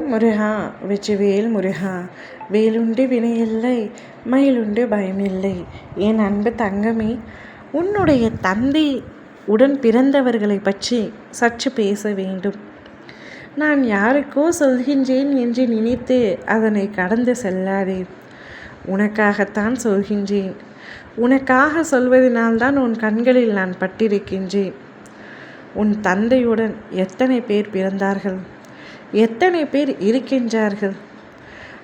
ஓம் முருகா வெற்றிவேல் முருகா வேலுண்டு வினையில்லை மயிலுண்டு பயமில்லை. என் அன்பு தங்கமே உன்னுடைய தந்தை உடன் பிறந்தவர்களை பற்றி சற்று பேச வேண்டும். நான் யாருக்கோ சொல்கின்றேன் என்று நினைத்து அதனை கடந்து செல்லாதே. உனக்காகத்தான் சொல்கின்றேன். உனக்காக சொல்வதனால்தான் உன் கண்களில் நான் பட்டிருக்கின்றேன். உன் தந்தையுடன் எத்தனை பேர் பிறந்தார்கள்? எத்தனை பேர் இருக்கின்றார்கள்?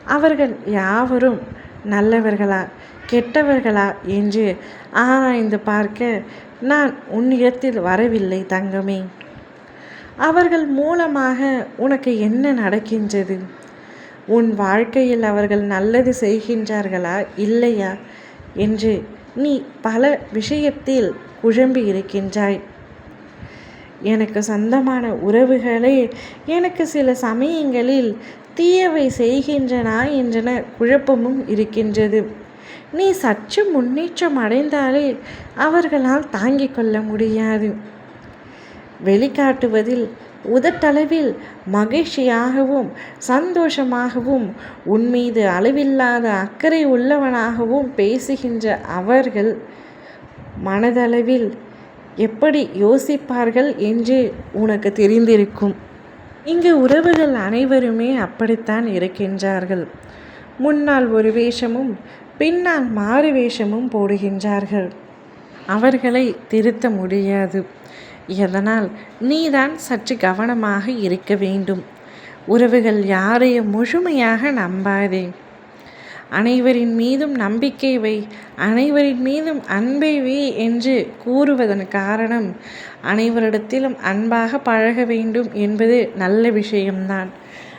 அவர்கள் யாவரும் நல்லவர்களா கெட்டவர்களா என்று ஆராய்ந்து பார்க்க நான் உன்னிடத்தில் வரவில்லை தங்கமே. அவர்கள் மூலமாக உனக்கு என்ன நடக்கின்றது? உன் வாழ்க்கையில் அவர்கள் நல்லது செய்கின்றார்களா இல்லையா? என்று நீ பல விஷயத்தில் குழம்பி இருக்கின்றாய். எனக்கு சொந்தமான உறவுகளே எனக்கு சில சமயங்களில் தீயவை செய்கின்றனா என்றன குழப்பமும் இருக்கின்றது. நீ சற்று முன்னேற்றம் அடைந்தாலே அவர்களால் தாங்கிக் கொள்ள முடியாது. வெளிக்காட்டுவதில் உதட்டளவில் மகிழ்ச்சியாகவும் சந்தோஷமாகவும் உன்மீது அளவில்லாத அக்கறை உள்ளவனாகவும் பேசுகின்ற அவர்கள் மனதளவில் எப்படி யோசிப்பார்கள் என்று உனக்கு தெரிந்திருக்கும். இங்கு உறவுகள் அனைவருமே அப்படித்தான் இருக்கின்றார்கள். முன்னால் ஒரு வேஷமும் பின்னால் மாறு வேஷமும் போடுகின்றார்கள். அவர்களை திருத்த முடியாது. எதனால் நீதான் சற்று கவனமாக இருக்க வேண்டும். உறவுகள் யாரையும் முழுமையாக நம்பாதே. அனைவரின் மீதும் நம்பிக்கை வை. அனைவரின் மீதும் அன்பை வை என்று கூறுவதன் காரணம் அனைவரிடத்திலும் அன்பாக பழக வேண்டும் என்பது நல்ல விஷயம்தான்.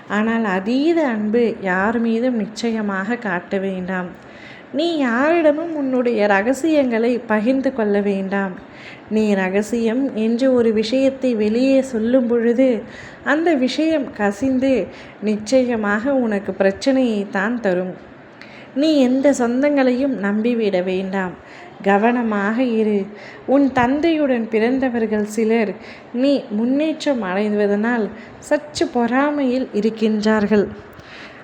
ஆனால் அதீத அன்பு யார் மீதும் நிச்சயமாக காட்ட வேண்டாம். நீ யாரிடமும் உன்னுடைய ரகசியங்களை பகிர்ந்து கொள்ள வேண்டாம். நீ ரகசியம் என்று ஒரு விஷயத்தை வெளியே சொல்லும் பொழுது அந்த விஷயம் கசிந்து நிச்சயமாக உனக்கு பிரச்சனையை தான் தரும். நீ எந்த சொந்தங்களையும் நம்பிவிட வேண்டாம். கவனமாக இரு. உன் தந்தையுடன் பிறந்தவர்கள் சிலர் நீ முன்னேற்றம் அடைவதனால் சற்று பொறாமையில் இருக்கின்றார்கள்.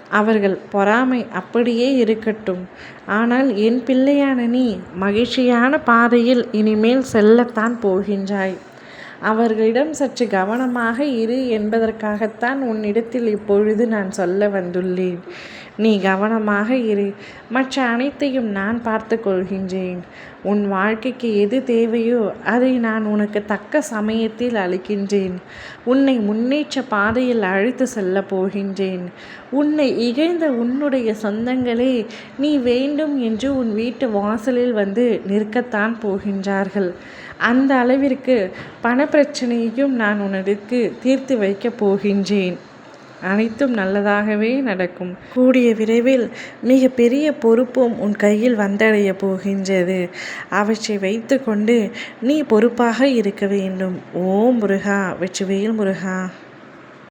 அவர்கள் பொறாமை அப்படியே இருக்கட்டும். ஆனால் என் பிள்ளையான நீ மகிழ்ச்சியான பாதையில் இனிமேல் செல்லத்தான் போகின்றாய். அவர்களிடம் சற்று கவனமாக இரு என்பதற்காகத்தான் உன்னிடத்தில் இப்பொழுது நான் சொல்ல வந்துள்ளேன். நீ கவனமாக இரு. மற்ற அனைத்தையும் நான் பார்த்து கொள்கின்றேன். உன் வாழ்க்கைக்கு எது தேவையோ அதை நான் உனக்கு தக்க சமயத்தில் அளிக்கின்றேன். உன்னை முன்னேற்ற பாதையில் அழைத்து செல்ல போகின்றேன். உன்னை இகழ்ந்த உன்னுடைய சொந்தங்களே நீ வேண்டும் என்று உன் வீட்டு வாசலில் வந்து நிற்கத்தான் போகின்றார்கள். அந்த அளவிற்கு பணப்பிரச்சனையையும் நான் உனக்கு தீர்த்து வைக்கப் போகின்றேன். அனைத்தும் நல்லதாகவே நடக்கும். கூடிய விரைவில் மிக பெரிய பொறுப்பும் உன் கையில் வந்தடைய போகின்றது. அவற்றை வைத்து கொண்டு நீ பொறுப்பாக இருக்க வேண்டும். ஓம் முருகா வெற்றிவேல் முருகா.